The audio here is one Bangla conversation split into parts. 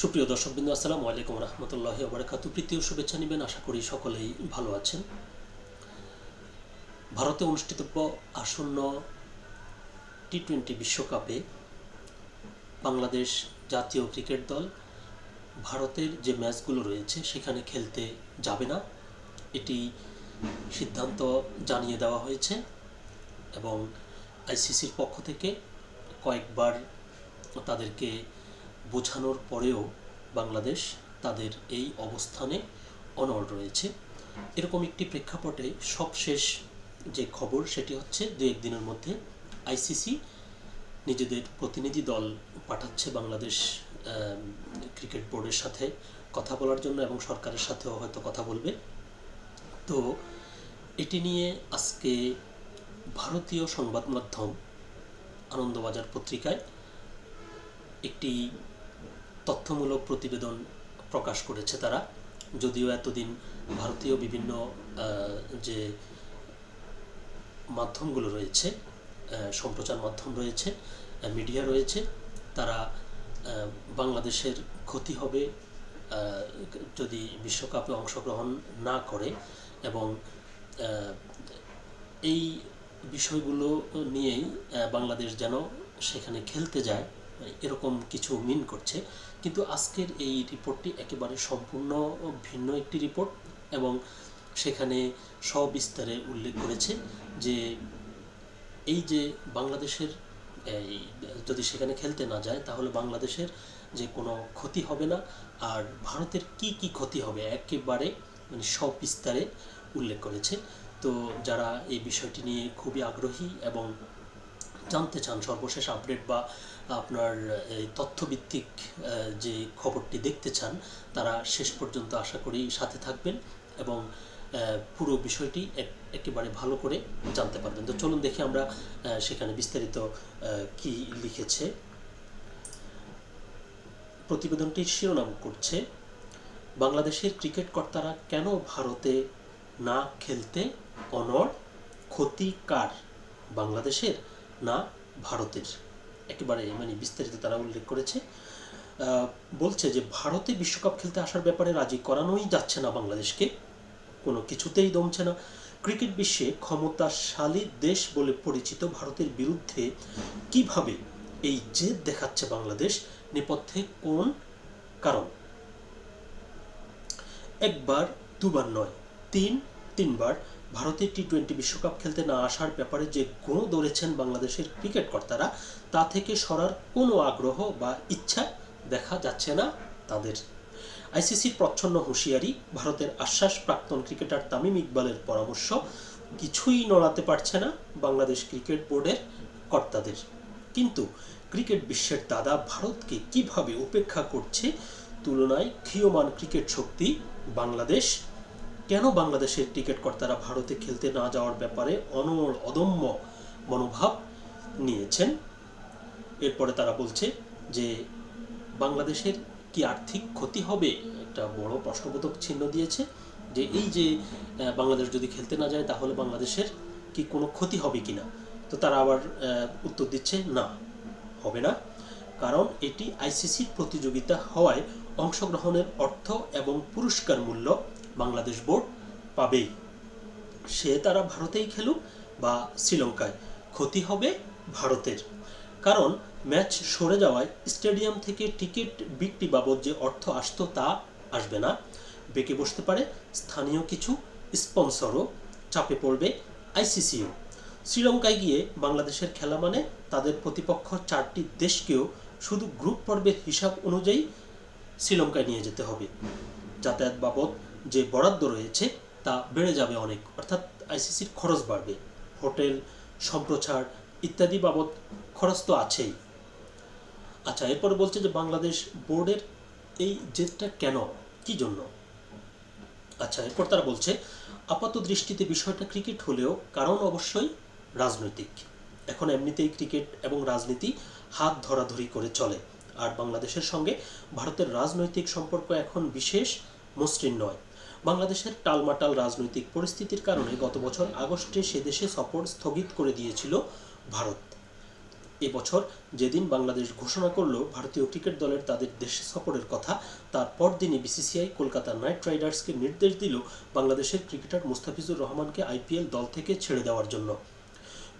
সুপ্রিয় দর্শকবৃন্দ, আসসালামু আলাইকুম রহমতুল্লাহ বারাকাতু। প্রীতীয় শুভেচ্ছা নেবেন, আশা করি সকলেই ভালো আছেন। ভারতে অনুষ্ঠিতব্য আসন্ন টি টোয়েন্টি বিশ্বকাপে বাংলাদেশ জাতীয় ক্রিকেট দল। ভারতের যে ম্যাচগুলো রয়েছে, সেখানে খেলতে যাবে না। এটি সিদ্ধান্ত জানিয়ে দেওয়া হয়েছে এবং আইসিসির পক্ষ থেকে কয়েকবার তাদেরকে বোঝানোর পরেও বাংলাদেশ তাদের এই অবস্থানে অনড় রয়েছে। এরকম একটি প্রেক্ষাপটে সবশেষ যে খবর সেটি হচ্ছে দু একদিনের মধ্যে আইসিসি নিজেদের প্রতিনিধি দল পাঠাচ্ছে বাংলাদেশ ক্রিকেট বোর্ডের সাথে কথা বলার জন্য এবং সরকারের সাথেও হয়তো কথা বলবে। তো এটি নিয়ে আজকে ভারতীয় সংবাদ মাধ্যম আনন্দবাজার পত্রিকায় একটি তথ্যমূলক প্রতিবেদন প্রকাশ করেছে তারা। যদিও এতদিন ভারতীয় বিভিন্ন যে মাধ্যমগুলো রয়েছে সম্প্রচার মাধ্যম রয়েছে মিডিয়া রয়েছে, তারা বাংলাদেশের ক্ষতি হবে যদি বিশ্বকাপে অংশগ্রহণ না করে এবং এই বিষয়গুলো নিয়েই বাংলাদেশ যেন সেখানে খেলতে যায় এরকম কিছু মিন করছে। কিন্তু আজকের এই রিপোর্টটি একেবারে সম্পূর্ণ ভিন্ন একটি রিপোর্ট এবং সেখানে সবিস্তারে উল্লেখ করেছে যে এই যে বাংলাদেশের, এই, যদি সেখানে খেলতে না যায়, তাহলে বাংলাদেশের যে কোনো ক্ষতি হবে না। আর ভারতের কি কি ক্ষতি হবে একেবারে মানে সব বিস্তারে উল্লেখ করেছে। তো যারা এই বিষয়টি নিয়ে খুবই আগ্রহী এবং জানতে চান সর্বশেষ আপডেট বা আপনার এই তথ্যভিত্তিক যে খবরটি দেখতে চান, তারা শেষ পর্যন্ত আশা করি সাথে থাকবেন এবং পুরো বিষয়টি এক- একেবারে ভালো করে জানতে পারবেন। তো চলুন দেখি আমরা সেখানে বিস্তারিত কি লিখেছে। প্রতিবেদনটির শিরোনাম করছে, বাংলাদেশের ক্রিকেট কর্তারা কেন ভারতে না খেলতে অনড়? ক্ষতি কার? বাংলাদেশের না, ভারতের। একেবারে মানে বিস্তারিত তারা উল্লেখ করেছে। বলছে যে, ভারতে বিশ্বকাপ খেলতে আসার ব্যাপারে রাজি করানোই যাচ্ছে না বাংলাদেশকে। কোনো কিছুতেই দমছে না। ক্রিকেট বিশ্বে ক্ষমতাশালী দেশ বলে পরিচিত ভারতের বিরুদ্ধে কীভাবে এই জেদ দেখাচ্ছে বাংলাদেশ? নেপথ্যে কোন কারণ? একবার, দুবার নয়, তিন, তিনবার ভারতের টি টোয়েন্টি বিশ্বকাপ খেলতে না আসার ব্যাপারে যে গুঁড়ো দৌড়েছেন বাংলাদেশের ক্রিকেট কর্তারা, তা থেকে সরার কোনো আগ্রহ বা ইচ্ছা দেখা যাচ্ছে না তাদের। আইসিসির প্রচ্ছন্ন হুঁশিয়ারি, ভারতের আশ্বাস প্রাক্তন ক্রিকেটার তামিম ইকবালের পরামর্শ, কিছুই নড়াতে পারছে না বাংলাদেশ ক্রিকেট বোর্ডের কর্তাদের। কিন্তু ক্রিকেট বিশ্বের দাদা ভারতকে কীভাবে উপেক্ষা করছে, তুলনায় ক্ষীয়মান ক্রিকেট শক্তি বাংলাদেশ কেন বাংলাদেশের ক্রিকেট কর্তারা ভারতে খেলতে না যাওয়ার ব্যাপারে অনড় অদম্য মনোভাব নিয়েছেন? এরপরে তারা বলছে যে, বাংলাদেশের কি আর্থিক ক্ষতি হবে? একটা বড় প্রশ্নবোধক চিহ্ন দিয়েছে যে, এই যে বাংলাদেশ যদি খেলতে না যায় তাহলে বাংলাদেশের কি কোনো ক্ষতি হবে কিনা? তো তারা আবার উত্তর দিচ্ছে, না, হবে না। কারণ এটি আইসিসির প্রতিযোগিতা হওয়ায় অংশগ্রহণের অর্থ এবং পুরস্কার মূল্য বাংলাদেশ বোর্ড পাবেই। সে তারা ভারতেই খেলুক বা শ্রীলঙ্কায়। ক্ষতি হবে ভারতের। কারণ ম্যাচ সরে যাওয়ায় স্টেডিয়াম থেকে টিকিট বিক্রি বাবদ যে অর্থ আসতো তা আসবে না। বেঁকে বসতে পারে স্থানীয় কিছু স্পন্সরও। চাপে পড়বে আইসিসিও। শ্রীলঙ্কায় গিয়ে বাংলাদেশের খেলা মানে তাদের প্রতিপক্ষ চারটি দেশকেও শুধু গ্রুপ পর্বের হিসাব অনুযায়ী শ্রীলঙ্কায় নিয়ে যেতে হবে। যাতায়াত বাবদ যে বরাদ্দ রয়েছে, তা বেড়ে যাবে অনেক। অর্থাৎ আইসিসির খরচ বাড়বে। হোটেল, সম্প্রচার ইত্যাদি বাবদ খরচ তো আছেই। আচ্ছা এরপরে বলছে যে বাংলাদেশ বোর্ডের এই জেদটা কেন? কি জন্য? আচ্ছা এরপর তারা বলছে, আপাত দৃষ্টিতে বিষয়টা ক্রিকেট হলেও কারণ অবশ্যই রাজনৈতিক। এখন এমনিতেই ক্রিকেট এবং রাজনীতি হাত ধরাধরি করে চলে। আর বাংলাদেশের সঙ্গে ভারতের রাজনৈতিক সম্পর্ক এখন বিশেষ মসৃণ নয়। বাংলাদেশের টালমাটাল রাজনৈতিক পরিস্থিতির কারণে গত বছর আগস্টে সে দেশে সফর স্থগিত করে দিয়েছিল ভারত। এবছর যেদিন বাংলাদেশ ঘোষণা করল ভারতীয় ক্রিকেট দলের তাদের দেশে সফরের কথা, তার পরদিনই বিসিসিআই, কলকাতা নাইট রাইডার্সকে নির্দেশ দিল বাংলাদেশের ক্রিকেটার মুস্তাফিজুর রহমানকে আইপিএল দল থেকে ছেড়ে দেওয়ার জন্য।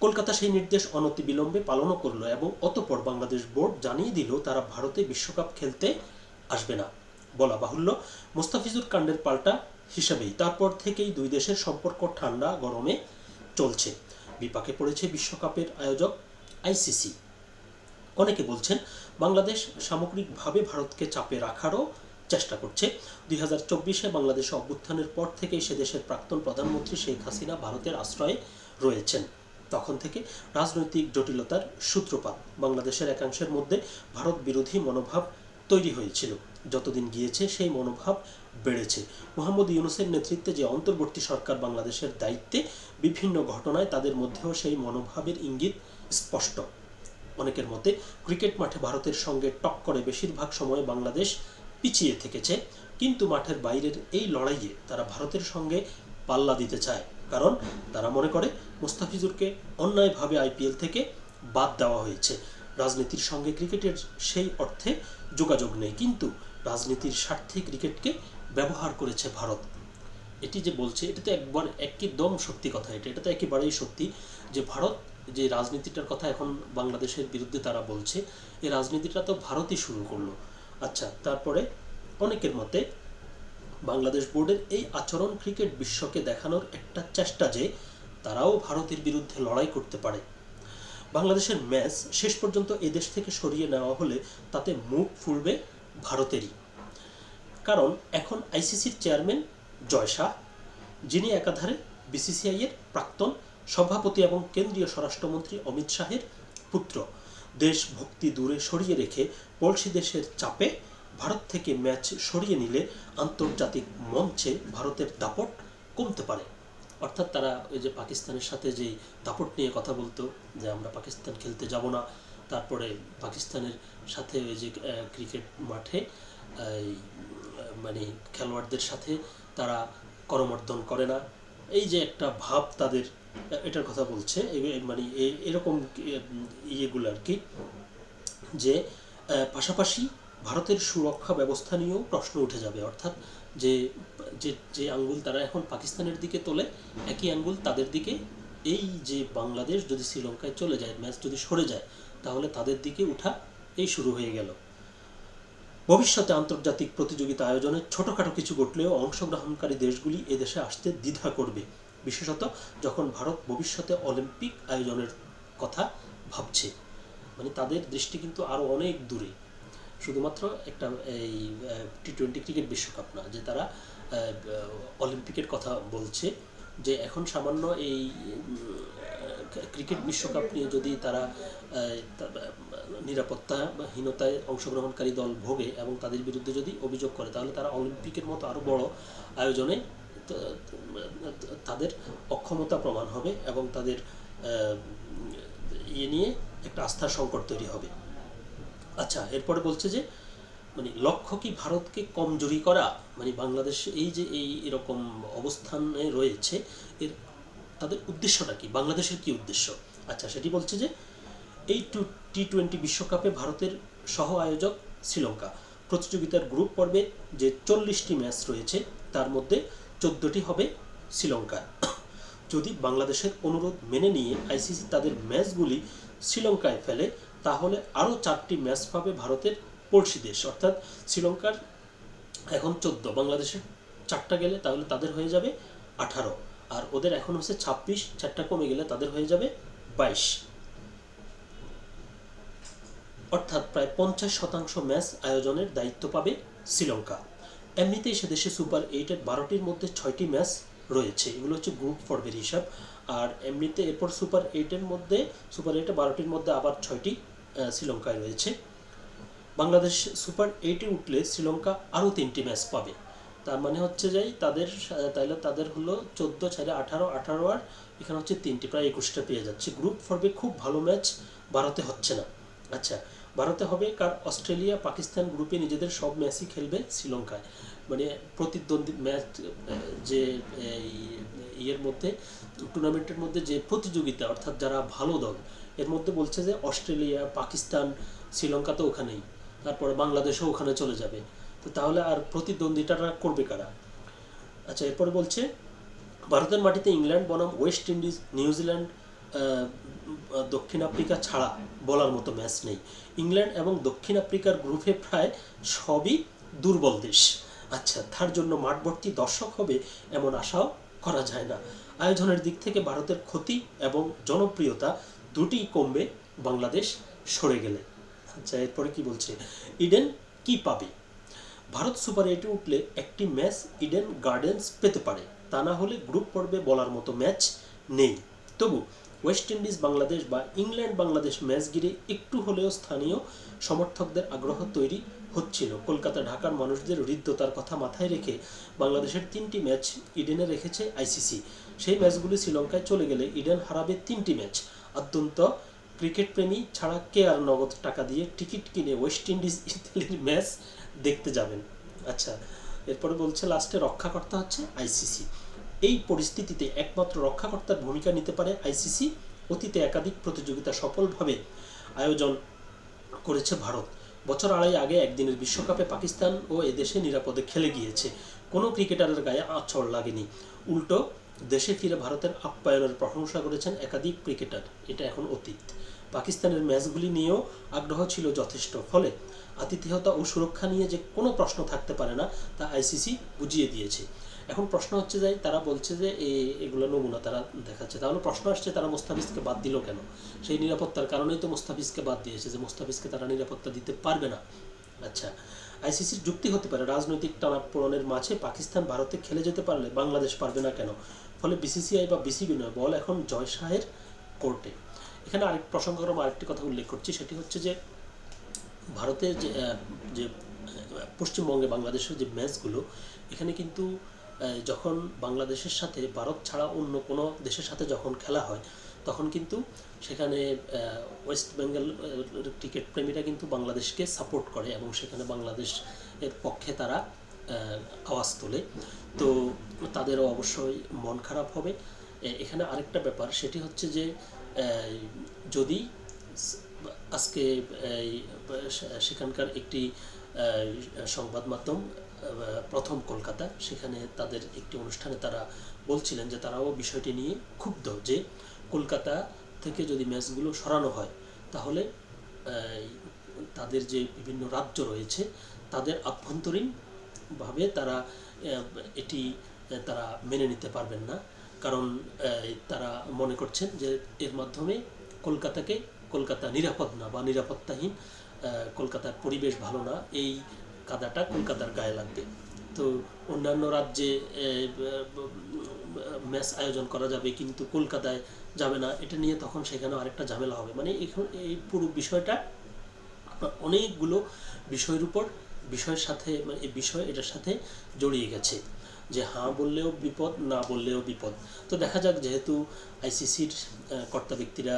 কলকাতা সেই নির্দেশ অনতি বিলম্বে পালনও করল এবং অতঃপর বাংলাদেশ বোর্ড জানিয়ে দিল তারা ভারতে বিশ্বকাপ খেলতে আসবে না। বলা বাহুল্য, মুস্তাফিজুর কাণ্ডের পাল্টা হিসাবেই। তারপর থেকেই দুই দেশের সম্পর্ক ঠান্ডা গরমে চলছে। বিপাকে পড়েছে বিশ্বকাপের আয়োজক আইসিসি। অনেকে বলছেন, বাংলাদেশ সামগ্রিকভাবে ভারতকে চাপে রাখারও চেষ্টা করছে। দুই হাজার চব্বিশে বাংলাদেশে অভ্যুত্থানের পর থেকেই সে দেশের প্রাক্তন প্রধানমন্ত্রী শেখ হাসিনা ভারতের আশ্রয়ে রয়েছেন। তখন থেকে রাজনৈতিক জটিলতার সূত্রপাত বাংলাদেশের একাংশের মধ্যে ভারত বিরোধী মনোভাব তৈরি হয়েছিল। যতদিন গিয়েছে সেই মনোভাব বেড়েছে। মোহাম্মদ ইউনুসের নেতৃত্বে যে অন্তর্বর্তী সরকার বাংলাদেশের দায়িত্বে, বিভিন্ন ঘটনায় তাদের মধ্যেও সেই মনোভাবের ইঙ্গিত স্পষ্ট। অনেকের মতে, ক্রিকেট মাঠে ভারতের সঙ্গে টক্করে বেশিরভাগ সময় বাংলাদেশ পিছিয়ে থেকেছে। কিন্তু মাঠের বাইরের এই লড়াইয়ে তারা ভারতের সঙ্গে পাল্লা দিতে চায়। কারণ তারা মনে করে, মুস্তাফিজুরকে অন্যায়ভাবে আইপিএল থেকে বাদ দেওয়া হয়েছে। রাজনীতির সঙ্গে ক্রিকেটের সেই অর্থে যোগাযোগ নেই। কিন্তু রাজনীতির স্বার্থে ক্রিকেটকে ব্যবহার করেছে ভারত। এটি যে বলছে, এটা তো একবার একদম সত্যি কথা। এটা এটা তো একেবারেই সত্যি যে ভারত যে রাজনীতিটার কথা এখন বাংলাদেশের বিরুদ্ধে তারা বলছে, এই রাজনীতিটা তো ভারতই শুরু করল। আচ্ছা তারপরে অনেকের মতে বাংলাদেশ বোর্ডের এই আচরণ ক্রিকেট বিশ্বকে দেখানোর একটা চেষ্টা যে তারাও ভারতের বিরুদ্ধে লড়াই করতে পারে। বাংলাদেশের ম্যাচ শেষ পর্যন্ত এদেশ থেকে সরিয়ে নেওয়া হলে তাতে মুখ ফুলবে ভারতেরই। কারণ এখন আইসিসির চেয়ারম্যান জয় শাহ, যিনি একাধারে বিসিসিআইয়ের প্রাক্তন সভাপতি এবং কেন্দ্রীয় স্বরাষ্ট্রমন্ত্রী অমিত শাহের পুত্র। দেশভক্তি দূরে সরিয়ে রেখে পড়শি দেশের চাপে ভারত থেকে ম্যাচ সরিয়ে নিলে আন্তর্জাতিক মঞ্চে ভারতের দাপট কমতে পারে। অর্থাৎ তারা ওই যে পাকিস্তানের সাথে যে দাপট নিয়ে কথা বলতো যে আমরা পাকিস্তান খেলতে যাব না, তারপরে পাকিস্তানের সাথে ওই যে ক্রিকেট মাঠে মানে খেলোয়াড়দের সাথে তারা করমর্দন করে না। এই যে একটা ভাব তাদের, এটার কথা বলছে। মানে এরকম ইয়েগুলো আর কি, যে পাশাপাশি ভারতের সুরক্ষা ব্যবস্থা নিয়েও প্রশ্ন উঠে যাবে। অর্থাৎ যে যে যে আঙ্গুল তারা এখন পাকিস্তানের দিকে তোলে, একই আঙ্গুল তাদের দিকে। এই যে বাংলাদেশ যদি শ্রীলঙ্কায় চলে যায়, ম্যাচ যদি সরে যায়, তাহলে তাদের দিকে উঠা এই শুরু হয়ে গেল। ভবিষ্যতে আন্তর্জাতিক প্রতিযোগিতা আয়োজনে ছোটখাটো কিছু ঘটলেও অংশগ্রহণকারী দেশগুলি এদেশে আসতে দ্বিধা করবে, বিশেষত যখন ভারত ভবিষ্যতে অলিম্পিক আয়োজনের কথা ভাবছে। মানে তাদের দৃষ্টি কিন্তু আরও অনেক দূরে। শুধুমাত্র একটা এই টি টোয়েন্টি ক্রিকেট বিশ্বকাপ না, যে তারা অলিম্পিকের কথা বলছে, যে এখন সামান্য এই ক্রিকেট বিশ্বকাপ নিয়ে যদি তারা নিরাপত্তাহীনতায় অংশগ্রহণকারী দল ভোগে এবং তাদের বিরুদ্ধে যদি অভিযোগ করে, তাহলে তারা অলিম্পিকের মতো আরও বড় আয়োজনে তাদের অক্ষমতা প্রমাণ হবে এবং তাদের ইয়ে নিয়ে একটা আস্থার সংকট তৈরি হবে। আচ্ছা এরপরে বলছে যে মানে লক্ষ্য কি ভারতকে কমজোরি করা? মানে বাংলাদেশ এই যে এই এরকম অবস্থানে রয়েছে, এর তাদের উদ্দেশ্যটা কি? বাংলাদেশের কি উদ্দেশ্য? আচ্ছা সেটি বলছে যে এই টু টি টোয়েন্টি বিশ্বকাপে ভারতের সহ আয়োজক শ্রীলঙ্কা। প্রতিযোগিতার গ্রুপ পর্বে যে চল্লিশটি ম্যাচ রয়েছে, তার মধ্যে চোদ্দটি হবে শ্রীলঙ্কা। যদি বাংলাদেশের অনুরোধ মেনে নিয়ে আইসিসি তাদের ম্যাচগুলি শ্রীলঙ্কায় ফেলে, তাহলে আরও চারটি ম্যাচ পাবে ভারতের পড়শি দেশ। অর্থাৎ শ্রীলঙ্কার এখন চোদ্দ, বাংলাদেশের চারটা গেলে তাহলে তাদের হয়ে যাবে আঠারো। আর ওদের এখন হচ্ছে ছাব্বিশ, চারটা কমে গেলে তাদের হয়ে যাবে বাইশ। অর্থাৎ প্রায় পঞ্চাশ শতাংশ ম্যাচ আয়োজনের দায়িত্ব পাবে শ্রীলঙ্কা। এমনিতেই সে দেশে সুপার এইটের বারোটির মধ্যে ছয়টি ম্যাচ রয়েছে। এগুলো হচ্ছে গ্রুপ পর্বের হিসাব আর এমনিতে এরপর সুপার এইটের মধ্যে, সুপার এইটে বারোটির মধ্যে আবার ছয়টি শ্রীলঙ্কায় রয়েছে। বাংলাদেশ সুপার এইটে উঠলে শ্রীলঙ্কা আরও তিনটি ম্যাচ পাবে। তার মানে হচ্ছে যাই তাদের তাইলে তাদের হলো চোদ্দ ছাড়ে আঠারো আঠারো আর এখানে হচ্ছে তিনটি, প্রায় একুশটা পেয়ে যাচ্ছে। গ্রুপ পর্বে খুব ভালো ম্যাচ ভারতে হচ্ছে না। আচ্ছা ভারতে হবে কার অস্ট্রেলিয়া, পাকিস্তান গ্রুপে নিজেদের সব ম্যাচই খেলবে শ্রীলঙ্কায়। মানে প্রতিদ্বন্দ্বী ম্যাচ যে ইয়ের মধ্যে টুর্নামেন্টের মধ্যে যে প্রতিযোগিতা, অর্থাৎ যারা ভালো দল, এর মধ্যে বলছে যে অস্ট্রেলিয়া, পাকিস্তান, শ্রীলঙ্কা তো ওখানেই, তারপরে বাংলাদেশও ওখানে চলে যাবে। তো তাহলে আর প্রতিদ্বন্দ্বিতাটা করবে কারা? আচ্ছা এরপরে বলছে, ভারতের মাটিতে ইংল্যান্ড বনাম ওয়েস্ট ইন্ডিজ, নিউজিল্যান্ড দক্ষিণ আফ্রিকা ছাড়া বলার মতো ম্যাচ নেই। ইংল্যান্ড এবং দক্ষিণ আফ্রিকার গ্রুপে প্রায় সবই দুর্বল দেশ। আচ্ছা তার জন্য মাঠ ভর্তি দর্শক হবে এমন আশাও করা যায় না। আয়োজনের দিক থেকে ভারতের ক্ষতি এবং জনপ্রিয়তা দুটিই কমবে, বাংলাদেশ সরে গেলে। আচ্ছা এরপরে কি বলছে? ইডেন কি পাবে? ভারত সুপার এইটে উঠলে একটি ম্যাচ ইডেন গার্ডেন্স পেতে পারে। তা না হলে গ্রুপ পর্বে বলার মতো ম্যাচ নেই। তবু ওয়েস্ট ইন্ডিজ বাংলাদেশ বা ইংল্যান্ড বাংলাদেশ ম্যাচ ঘিরে একটু হলেও স্থানীয় সমর্থকদের আগ্রহ তৈরি হচ্ছিল। কলকাতা ঢাকার মানুষদের হৃদ্যতার কথা মাথায় রেখে বাংলাদেশের তিনটি ম্যাচ ইডেনে রেখেছে আইসিসি। সেই ম্যাচগুলি শ্রীলঙ্কায় চলে গেলে ইডেন হারাবে তিনটি ম্যাচ। অত্যন্ত ক্রিকেট প্রেমী ছাড়া কে আর নগদ টাকা দিয়ে টিকিট কিনে ওয়েস্ট ইন্ডিজ, ইতালির ম্যাচ দেখতে যাবেন? আচ্ছা এরপরে বলছে, লাস্টে রক্ষাকর্তা হচ্ছে আইসিসি। এই পরিস্থিতিতে একমাত্র রক্ষাকর্তার ভূমিকা নিতে পারে আইসিসি। অতীতে একাধিক প্রতিযোগিতা সফলভাবে আয়োজন করেছে ভারত। বছর আড়াই আগে একদিনের বিশ্বকাপে পাকিস্তান ও এদেশে নিরাপদে খেলে গিয়েছে। কোনো ক্রিকেটারের গায়ে আঁচড় লাগেনি। উল্টো, দেশে ফিরে ভারতের আপ্যায়নের প্রশংসা করেছেন একাধিক ক্রিকেটার। এটা এখন অতীত। পাকিস্তানের ম্যাচগুলি নিয়েও আগ্রহ ছিল যথেষ্ট। ফলে আতিথেয়তা ও সুরক্ষা নিয়ে যে কোনো প্রশ্ন থাকতে পারে না, তা আইসিসি বুঝিয়ে দিয়েছে। এখন প্রশ্ন হচ্ছে যে, তারা বলছে যে এগুলো নমুনা তারা দেখাচ্ছে। তাহলে প্রশ্ন আসছে, তারা মোস্তাফিজকে বাদ দিল কেন? সেই নিরাপত্তার কারণেই তো মোস্তাফিজকে বাদ দিয়েছে যে, মোস্তাফিজকে তারা নিরাপত্তা দিতে পারবে না। আচ্ছা আইসিসির যুক্তি হতে পারে, রাজনৈতিক টানাপোড়নের মাঝে পাকিস্তান ভারতে খেলে যেতে পারলে বাংলাদেশ পারবে না কেন? ফলে বিসিসিআই বা বিসিবি নয়, বল এখন জয় শাহের কোর্টে। এখানে আরেক প্রসঙ্গক্রম আরেকটি কথা উল্লেখ করছি, সেটি হচ্ছে যে, ভারতের যে পশ্চিমবঙ্গে বাংলাদেশের যে ম্যাচগুলো, এখানে কিন্তু যখন বাংলাদেশের সাথে, ভারত ছাড়া অন্য কোনো দেশের সাথে যখন খেলা হয়, তখন কিন্তু সেখানে ওয়েস্ট বেঙ্গল ক্রিকেট প্রেমীরা কিন্তু বাংলাদেশকে সাপোর্ট করে এবং সেখানে বাংলাদেশ এর পক্ষে তারা আওয়াজ তোলে। তো তাদেরও অবশ্যই মন খারাপ হবে। এখানে আরেকটা ব্যাপার, সেটি হচ্ছে যে যদি আজকে সেখানকার একটি সংবাদ মাধ্যম প্রথম কলকাতা। সেখানে তাদের একটি অনুষ্ঠানে তারা বলছিলেন যে তারাও বিষয়টি নিয়ে ক্ষুব্ধ যে কলকাতা থেকে যদি ম্যাচগুলো সরানো হয়, তাহলে তাদের যে বিভিন্ন রাজ্য রয়েছে, তাদের আভ্যন্তরীণভাবে তারা এটি তারা মেনে নিতে পারবেন না। কারণ তারা মনে করছেন যে এর মাধ্যমে কলকাতাকে কলকাতা নিরাপদ না বা নিরাপত্তাহীন কলকাতার পরিবেশ ভালো না। এই কাদাটা কলকাতার গায়ে লাগবে। তো অন্যান্য রাজ্যে ম্যাচ আয়োজন করা যাবে কিন্তু কলকাতায় যাবে না। এটা নিয়ে তখন সেখানে আরেকটা ঝামেলা হবে। মানে এখন এই পুরো বিষয়টা অনেকগুলো বিষয়ের উপর, বিষয়ের সাথে মানে এই বিষয় এটার সাথে জড়িয়ে গেছে। যে হ্যাঁ বললেও বিপদ, না বললেও বিপদ। তো দেখা যাক, যেহেতু আইসিসির কর্তা ব্যক্তিরা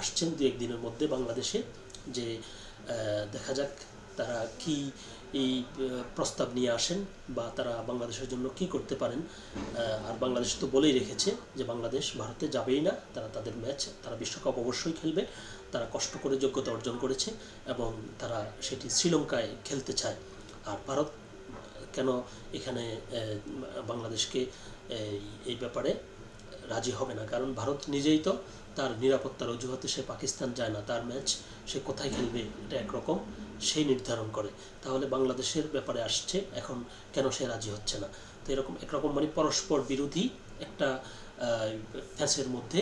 আসছেন দু একদিনের মধ্যে বাংলাদেশে, যে দেখা যাক তারা কি এই প্রস্তাব নিয়ে আসেন বা তারা বাংলাদেশের জন্য কি করতে পারেন? আর বাংলাদেশ তো বলেই রেখেছে যে বাংলাদেশ ভারতে যাবেই না। তারা তাদের ম্যাচ, তারা বিশ্বকাপ অবশ্যই খেলবে। তারা কষ্ট করে যোগ্যতা অর্জন করেছে এবং তারা সেটি শ্রীলঙ্কায় খেলতে চায়। আর ভারত কেন এখানে বাংলাদেশকে এই- ব্যাপারে রাজি হবে না? কারণ ভারত নিজেই তো তার নিরাপত্তার অজুহাতে সে পাকিস্তান যায় না। তার ম্যাচ সে কোথায় খেলবে? এটা একরকম। সেই নির্ধারণ করে। তাহলে বাংলাদেশের ব্যাপারে আসছে, এখন কেন সে রাজি হচ্ছে না? তো এরকম একরকম মানে পরস্পর বিরোধী একটা ফ্যাসের মধ্যে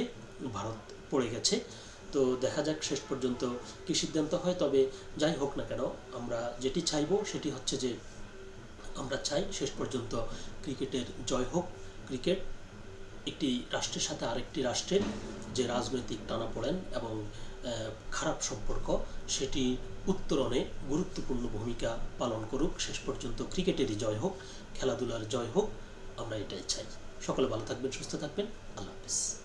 ভারত পড়ে গেছে। তো দেখা যাক শেষ পর্যন্ত কী সিদ্ধান্ত হয়, তবে যাই হোক না কেন, আমরা যেটি চাইব সেটি হচ্ছে যে, আমরা চাই শেষ পর্যন্ত ক্রিকেটের জয় হোক। ক্রিকেট একটি রাষ্ট্রের সাথে আরেকটি রাষ্ট্রের যে রাজনৈতিক টানাপোড়েন এবং খারাপ সম্পর্ক সেটি উত্তরণে গুরুত্বপূর্ণ ভূমিকা পালন করুক। শেষ পর্যন্ত ক্রিকেটেরই জয় হোক, খেলাধুলার জয় হোক, আমরা এটাই চাই। সকলে ভালো থাকবেন, সুস্থ থাকবেন। আল্লাহ হাফিজ।